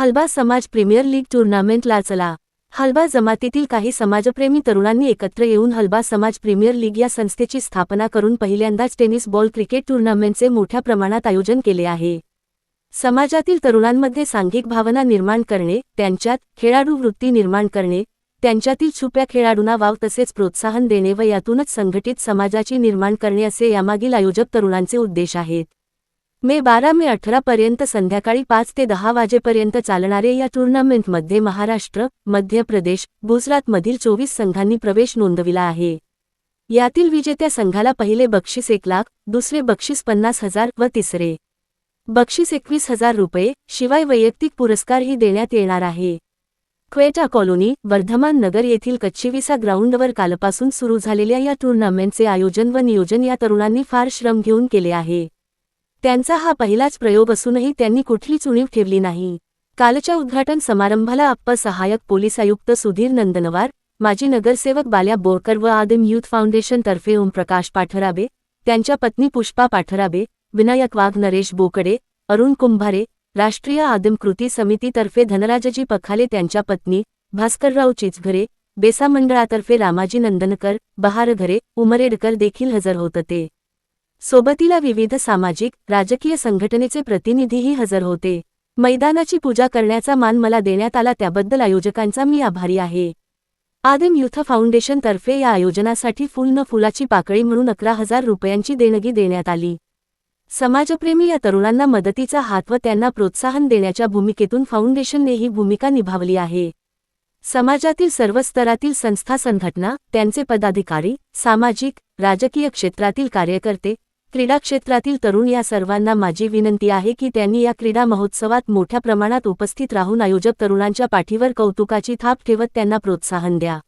हलबा समाज premier league टूर्नामेंटला चला हलबा जमातीतील काही समाजप्रेमी तरुणांनी एकत्र येऊन हलबा समाज प्रीमियर लीग या संस्थेची स्थापना करून पहिल्यांदाच टेनिस बॉल क्रिकेट टुर्नामेंटचे मोठ्या प्रमाणात आयोजन केले आहे. समाजातील तरुणांमध्ये सांघिक भावना निर्माण करणे त्यांच्यात खेळाडू वृत्ती निर्माण करणे त्यांच्यातील छुप्या खेळाडूंना वाव तसेच प्रोत्साहन देणे व यातूनच संघटित समाजाची निर्माण करणे असे यामागील आयोजक तरुणांचे उद्देश आहेत. मे बारा मे अठरा पर्यंत संध्याकाळी पाच ते दहा वाजेपर्यंत चालणारे या टुर्नामेंटमध्ये महाराष्ट्र मध्य प्रदेश गुजरातमधील चोवीस संघांनी प्रवेश नोंदविला आहे. यातील विजेत्या संघाला पहिले बक्षीस एक लाख दुसरे बक्षीस पन्नास हजार व तिसरे बक्षीस एकवीस हजार रुपये शिवाय वैयक्तिक पुरस्कारही देण्यात येणार आहे. क्वेटा कॉलोनी वर्धमान नगर येथील कच्चीविसा ग्राउंडवर कालपासून सुरू झालेल्या या टुर्नामेंटचे आयोजन व नियोजन या तरुणांनी फार श्रम घेऊन केले आहे. त्यांचा हा पहिलाच प्रयोग असूनही त्यांनी कुठलीच उणीव ठेवली नाही. कालच्या उद्घाटन समारंभाला अप्पर सहायक पोलीस आयुक्त सुधीर नंदनवार माजी नगरसेवक बाल्या बोरकर व आदिम यूथ फाउंडेशन तर्फे ओमप्रकाश पाठराबे त्यांच्या पत्नी पुष्पा पाठराबे विनायक वाघ नरेश बोकडे अरुण कुंभारे राष्ट्रीय आदिम कृती समितीतर्फे धनराजजी पखाले त्यांच्या पत्नी भास्करराव चिचघरे बेसा मंडळातर्फे रामाजी नंदनकर बहारघरे उमरेडकर देखील हजर होत होते. सोबतीला विविध सामाजिक राजकीय संघटनेचे प्रतिनिधीही हजर होते. मैदानाची पूजा करण्याचा मान मला देण्यात आला त्याबद्दल आयोजकांचा मी आभारी आहे. आदिम युथ फाउंडेशनतर्फे या आयोजनासाठी फुल न फुलाची पाकळी म्हणून अकरा हजार रुपयांची देणगी देण्यात आली. समाजप्रेमी या तरुणांना मदतीचा हात व त्यांना प्रोत्साहन देण्याच्या भूमिकेतून फाउंडेशनने ही भूमिका निभावली आहे. समाजातील सर्व स्तरातील संस्था संघटना त्यांचे पदाधिकारी सामाजिक राजकीय क्षेत्रातील कार्यकर्ते क्रीडा क्षेत्रातील तरुण या सर्वांना माझी विनंती आहे की त्यांनी या क्रीडा महोत्सवात मोठ्या प्रमाणात उपस्थित राहून आयोजक तरुणांच्या पाठीवर कौतुकाची थाप ठेवत त्यांना प्रोत्साहन द्या.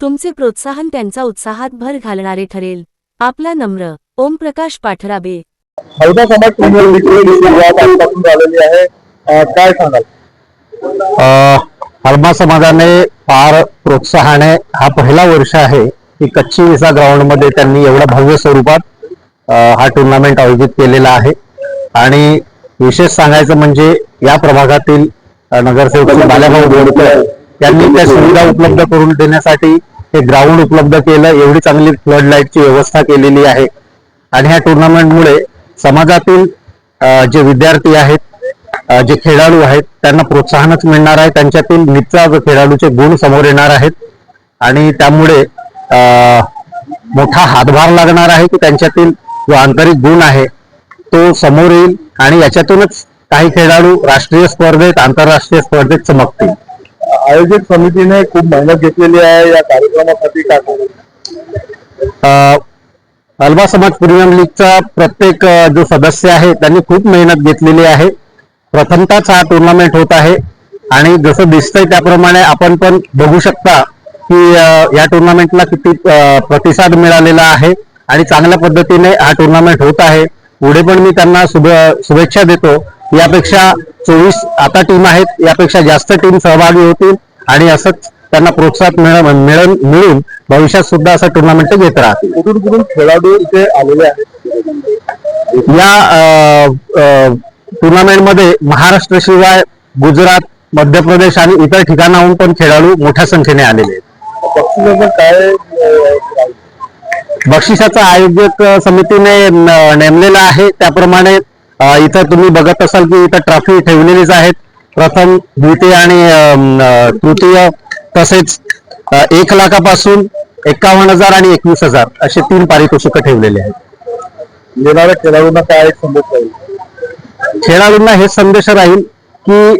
तुमचे प्रोत्साहन त्यांचा उत्साहात भर घालणारे ठरेल. आपला नम्र ओमप्रकाश पाठराबे. हलमा समाजाने फार प्रोत्साहाने हा पहिला वर्ष आहे की कच्ची विसा ग्राउंडमध्ये त्यांनी एवढ्या भव्य स्वरूपात हा टुर्नामेंट आयोजित केलेला आहे. आणि विशेष सांगायचं म्हणजे या प्रभागातील नगरसेवक बाल्याभाऊ बोडकर त्यांनी यांनी त्या सुविधा उपलब्ध करून देण्यासाठी हे ग्राउंड उपलब्ध केलं. एवढी चांगली फ्लड लाईटची व्यवस्था केलेली आहे. आणि ह्या टुर्नामेंटमुळे समाजातील जे विद्यार्थी आहेत जे खेळाडू आहेत त्यांना प्रोत्साहनच मिळणार आहे. त्यांच्यातील निचा व खेळाडूचे गुण समोर येणार आहेत. आणि त्यामुळे मोठा हातभार लागणार आहे की त्यांच्यातील जो आंतरिक गुण आहे तो समोर येईल आणि याच्यातूनच काही खेळाडू राष्ट्रीय स्पर्धेत आंतरराष्ट्रीय स्पर्धेत चमकतील. आयोजक समितीने खूप मेहनत घेतलेली आहे या कार्यक्रमासाठी काय अ, अल्बा समाज प्रीमियम लीगचा प्रत्येक जो सदस्य आहे त्यांनी खूप मेहनत घेतलेली आहे. प्रथमताच हा टुर्नामेंट होत आहे आणि जसं दिसतंय त्याप्रमाणे आपण पण बघू शकता की या टुर्नामेंटला किती प्रतिसाद मिळालेला आहे. आणि चांगल्या पद्धतीने हा टुर्नामेंट होत आहे. पुढे पण मी त्यांना शुभ शुभेच्छा देतो. यापेक्षा चोवीस आता टीम आहेत यापेक्षा जास्त टीम सहभागी होतील आणि असंच त्यांना प्रोत्साहन मिळ मिळून मिळून भविष्यात सुद्धा असं टुर्नामेंट घेत राहतील. कुठून कुठून खेळाडू इथे आलेले आहेत? या टुर्नामेंटमध्ये महाराष्ट्र शिवाय गुजरात मध्य प्रदेश आणि इतर ठिकाणाहून पण खेळाडू मोठ्या संख्येने आलेले आहेत. काय बक्षिसाचा आयोजक समितीने नेमलेला आहे. त्याप्रमाणे इथं तुम्ही बघत असाल की इथं ट्रॉफी ठेवलेलीच आहेत. प्रथम द्वितीय आणि तृतीय. तसेच एक लाखापासून एकावन्न हजार आणि एकवीस हजार असे तीन पारितोषिकं ठेवलेले आहेत. येणाऱ्या खेळाडूंना काय संदेश राहील? खेळाडूंना हे संदेश राहील की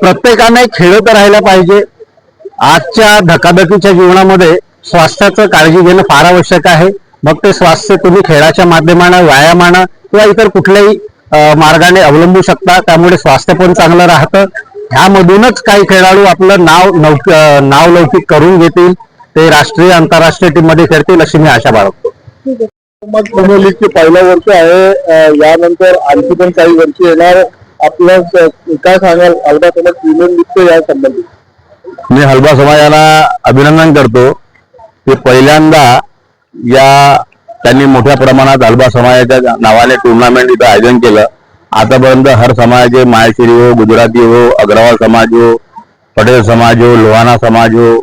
प्रत्येकाने खेळत राहायला पाहिजे. आजच्या धकाधकीच्या जीवनामध्ये स्वास्थ्याचं काळजी घेणं फार आवश्यक आहे. मग ते स्वास्थ्य तुम्ही खेळाच्या माध्यमानं व्यायामानं किंवा इतर कुठल्याही मार्गाने अवलंबू शकता. त्यामुळे स्वास्थ्य पण चांगलं राहतं. ह्यामधूनच काही खेळाडू आपलं नाव नाव लौकिक करून घेतील. ते राष्ट्रीय आंतरराष्ट्रीय टीममध्ये खेळतील अशी मी आशा बाळगतो. प्रीमियर लीगचे पहिलं वर्ष आहे. यानंतर आणखी पण काही वर्ष येणार. आपलं काय सांगाल? अलगा समाज लीगचे या संबंधित मी हलबा समाजाला अभिनंदन करतो. ते पहिल्यांदा या त्यांनी मोठ्या प्रमाणात अल्बा समाजाच्या नावाने टुर्नामेंट इथं आयोजन केलं. आतापर्यंत हर समाजाचे हो, माहेश्वरी हो गुजराती हो अग्रवाल समाज हो पटेल समाज हो लोहाणा समाज हो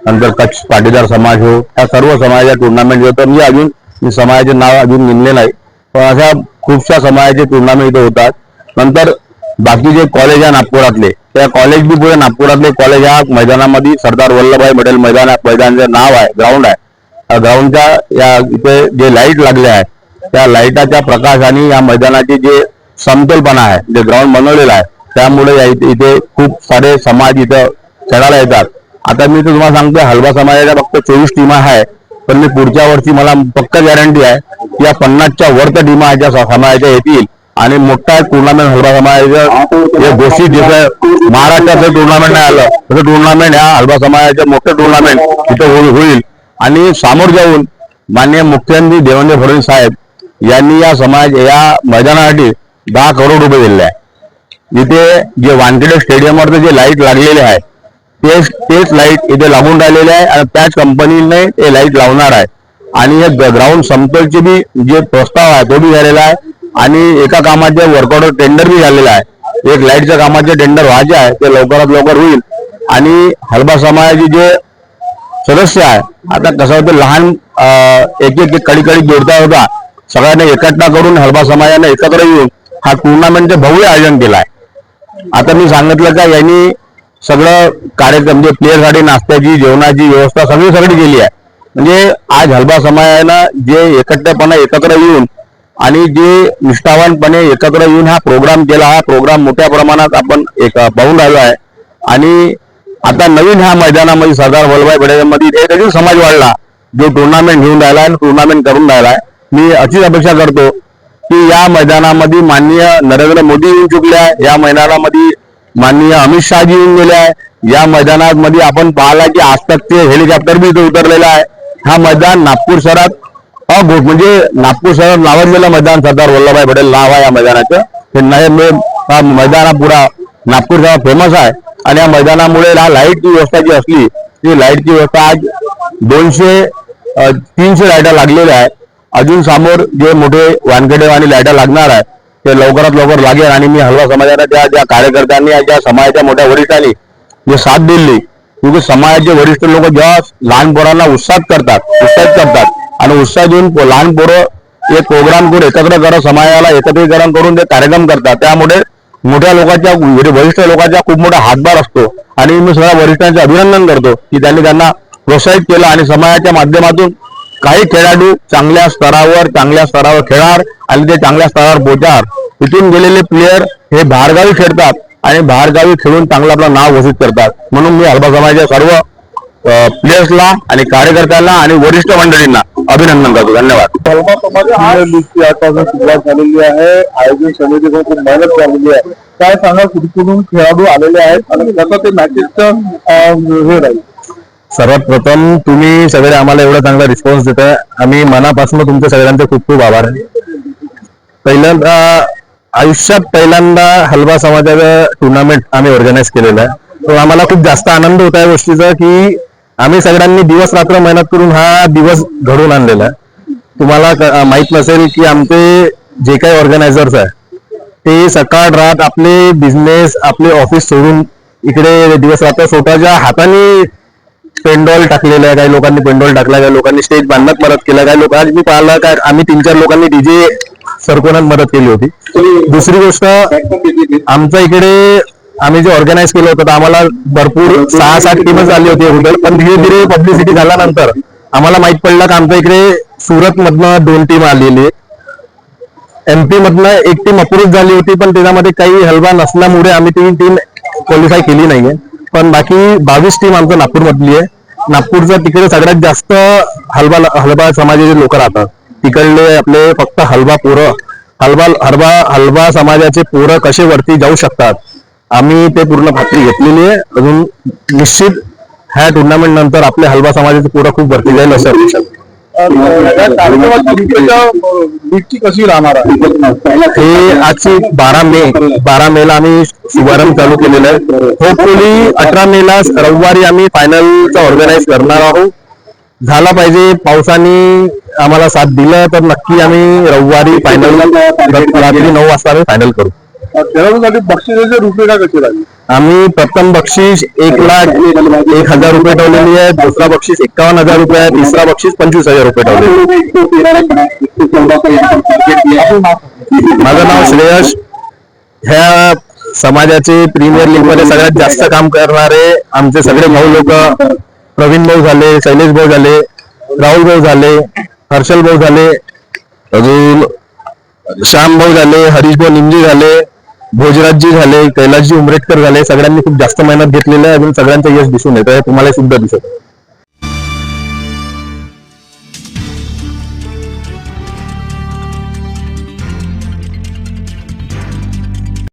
नंतर कच्छ पाटीदार समाज हो या सर्व समाजाच्या टुर्नामेंट होतं. मी अजून मी समाजाचे नाव अजून निघले नाही. पण अशा खूपशा समाजाचे टुर्नामेंट इथं होतात. नंतर बाकी जे कॉलेज आहे नागपुरातले त्या कॉलेज बी पुढे नागपुरातले कॉलेज हा मैदानामध्ये सरदार वल्लभभाई पटेल मैदान मैदानाचं नाव आहे ग्राउंड आहे. त्या ग्राउंडच्या या इथे जे लाइट लागले आहे त्या लाईटाच्या प्रकाशाने या मैदानाची जे समतोलपणा आहे जे ग्राउंड बनवलेलं आहे त्यामुळे या इथे खूप सारे समाज इथं खेळायला येतात. आता मी तर तुम्हाला सांगतो हलवा समाजाच्या फक्त चोवीस टीमा आहे पण मी पुढच्या वर्षी मला पक्क गॅरंटी आहे की या पन्नासच्या वर तर टीमा समाजाच्या येतील. आणि मोठा टुर्नामेंट हलवा समाजाचं जे घोषित जसं महाराष्ट्राचं टुर्नामेंट नाही आलं तसं टुर्नामेंट ह्या हलवा समाजाचं मोठं टुर्नामेंट इथं होईल होईल. आणि सामोर जाऊन माननीय मुख्यमंत्री देवेंद्र फडणवीस साहेब यांनी या समाज या मैदानासाठी दहा करोड रुपये दिले आहे इथे जे वानखेडे स्टेडियमवरती जे लाइट लागलेले आहे तेच तेच लाइट इथे लागून राहिलेले आहे आणि त्याच कंपनीने ते लाइट लावणार आहे. आणि हे ग्राउंड समतोलचे बी जे प्रस्ताव आहे तो बी झालेला आहे. आणि एका कामाचे वर्कआउट टेंडर बी झालेलं आहे. एक लाईटच्या कामाचे टेंडर व्हायचे आहे ते लवकरात लवकर होईल. आणि हलबा समाजाचे जे सदस्य आहे आता कसं होतं लहान एक एक कडी कडी जोडता होता सगळ्यांना एकत्र करून हलबा समाजाने एकत्र येऊन हा टुर्नामेंटचं भव्य आयोजन केलं आहे. आता मी सांगितलं का यांनी सगळं कार्यक्रम म्हणजे प्लेअरसाठी नाश्त्याची जेवणाची व्यवस्था सगळी सगळी केली आहे. म्हणजे आज हलबा समाजानं जे एकत्रपणा एकत्र येऊन आणि जे निष्ठावानपणे एकत्र येऊन हा प्रोग्राम केला हा प्रोग्राम मोठ्या प्रमाणात आपण एक पाहून राहिलो आहे. आणि आता नवीन ह्या मैदानामध्ये सरदार वल्लभभाई पटेलमध्ये एक अजून समाज वाढला. जो टुर्नामेंट घेऊन राहिला आणि टुर्नामेंट करून राहिला आहे. मी अशीच अपेक्षा करतो की या मैदानामध्ये माननीय नरेंद्र मोदी येऊन चुकले आहे. या मैदानामध्ये माननीय अमित शहाजी येऊन गेले आहे. या मैदानामध्ये आपण पाहिला की आज तक ते हेलिकॉप्टर बी इथे उतरलेलं आहे. हा मैदान नागपूर शहरात अघोष म्हणजे नागपूर शहरात नावाजलेलं मैदान सरदार वल्लभभाई पटेल नाव आहे या मैदानाचं. हे नाही हा मैदान हा पुरा नागपूर शहरात फेमस आहे. आणि या मैदानामुळे हा लाईटची व्यवस्था जी असली ती लाईटची व्यवस्था आज दोनशे तीनशे लाईटा लागलेल्या आहेत. अजून समोर जे मोठे वानखेडे आणि लाईटा लागणार आहे ते लवकरात लवकर लागेल. आणि मी हलवा समाजाला त्या ज्या कार्यकर्त्यांनी ज्या समाजाच्या मोठ्या वरिष्ठांनी जे साथ दिली समाजाचे वरिष्ठ लोक जेव्हा लहान पोरांना उत्साहित करतात उत्साहित करतात आणि उत्साह देऊन लहान पोरं एक प्रोग्राम करून एकत्र करत समाजाला एकत्रीकरण करून ते कार्यक्रम करतात. त्यामुळे मोठ्या लोकांच्या म्हणजे वरिष्ठ लोकांचा खूप मोठा हातभार असतो. आणि मी सगळ्या वरिष्ठांचे अभिनंदन करतो की त्यांनी त्यांना प्रोत्साहित केलं आणि समाजाच्या माध्यमातून काही खेळाडू चांगल्या स्तरावर चांगल्या स्तरावर खेळणार आणि ते चांगल्या स्तरावर पोहोचणार. तिथून गेलेले प्लेयर हे बाहेरगावी खेळतात आणि बाहेरगावी खेळून चांगलं आपलं नाव घोषित करतात. म्हणून मी हलबा समाजाच्या सर्व प्लेयर्सला आणि कार्यकर्त्यांना आणि वरिष्ठ मंडळींना अभिनंदन करतो. धन्यवाद. सुरुवात झालेली आहे. आयोजन समितीकडून खूप मेहनत झालेली आहे. काय सांगा कुठून खेळाडू आलेले आहेत आणि कसं ते मॅचेसचं हे राहील? सर्वात प्रथम तुम्ही सगळे आम्हाला एवढा चांगला रिस्पॉन्स देताय. आम्ही मनापासून तुमच्या सगळ्यांचे खूप खूप आभार आहे. पहिल्यांदा आयुष्यात पहिल्यांदा हलवा समाजाचं टुर्नामेंट आम्ही ऑर्गनाईज केलेलं आहे. तो आम्हाला खूप जास्त आनंद होता या गोष्टीचा की आम्ही सगळ्यांनी दिवस रात्र मेहनत करून हा दिवस घडवून आणलेला आहे. तुम्हाला माहीत नसेल की आमचे जे काही ऑर्गनायझर्स आहे ते सकाळ रात आपले बिझनेस आपले ऑफिस सोडून इकडे दिवस रात्र स्वतःच्या हाताने पेंडॉल टाकलेलं आहे. काही लोकांनी पेंडॉल टाकला काही लोकांनी स्टेज बांधण्यात मदत केलं काही लोकांनी मी पाहिलं काय आम्ही तीन चार लोकांनी डीजे सरकवण्यात मदत केली होती. दुसरी गोष्ट आमच्या इकडे आम्ही जे ऑर्गनाईज केलं होतं आम्हाला भरपूर सहा सात टीमच झाली होती अगोदर पण धीरे धीरे पब्लिसिटी झाल्यानंतर आम्हाला माहीत पडलं की आमच्या इकडे सुरत मधनं दोन टीम आलेली एमपी मधनं एक टीम अप्रूव्ह झाली होती पण त्याच्यामध्ये काही हलवा नसल्यामुळे आम्ही ती टीम क्वालिफाय केली नाहीये. पण बाकी बावीस टीम आमचं नागपूर मधली आहे. नागपूरचं तिकडे सगळ्यात जास्त हलवा हलवा समाजाचे लोक राहतात. तिकडले आपले फक्त हलवा पोरं. हलवा हलवा हलवा समाजाचे पोरं कसे वरती जाऊ शकतात? आम्ही ते पूर्ण खात्री घेतलेली आहे. अजून निश्चित ह्या टुर्नामेंट नंतर आपल्या हलवा समाजाचे पोरं खूप भरती जाईल असं अपेक्षा कशी राहणार हे आजची बारा मे बारा मे ला आम्ही शुभारंभ चालू केलेला आहे. होपफुली अठरा मे ला रविवारी आम्ही फायनलचा ऑर्गनाईज करणार आहोत. झाला पाहिजे पावसाने आम्हाला साथ दिलं तर नक्की आम्ही रविवारी फायनल रात्री नऊ वाजता आम्ही फायनल करू. खेळाडूसाठी बक्षिसाचे रुपये कसे लागेल? आम्ही प्रथम बक्षीस एक लाख एक हजार रुपये ठेवलेली आहे दुसरा बक्षीस एकावन्न हजार रुपये आहे तिसरा बक्षीस पंचवीस हजार रुपये ठेवले माझं नाव श्रेयश ह्या समाजाचे प्रीमियर लीगमध्ये सगळ्यात जास्त काम करणारे आमचे सगळे भाऊ लोक प्रवीण भाऊ झाले शैलेश भाऊ झाले राहुल भाऊ झाले हर्षल भाऊ झाले अजून श्याम भाऊ झाले हरीश भाऊ निमजी झाले भोजराजजी झाले कैलासजी उमरेटकर झाले सगळ्यांनी खूप जास्त मेहनत घेतलेली आहे अजून सगळ्यांचं यश दिसून येत आहे तुम्हाला सुद्धा दिसत आहे.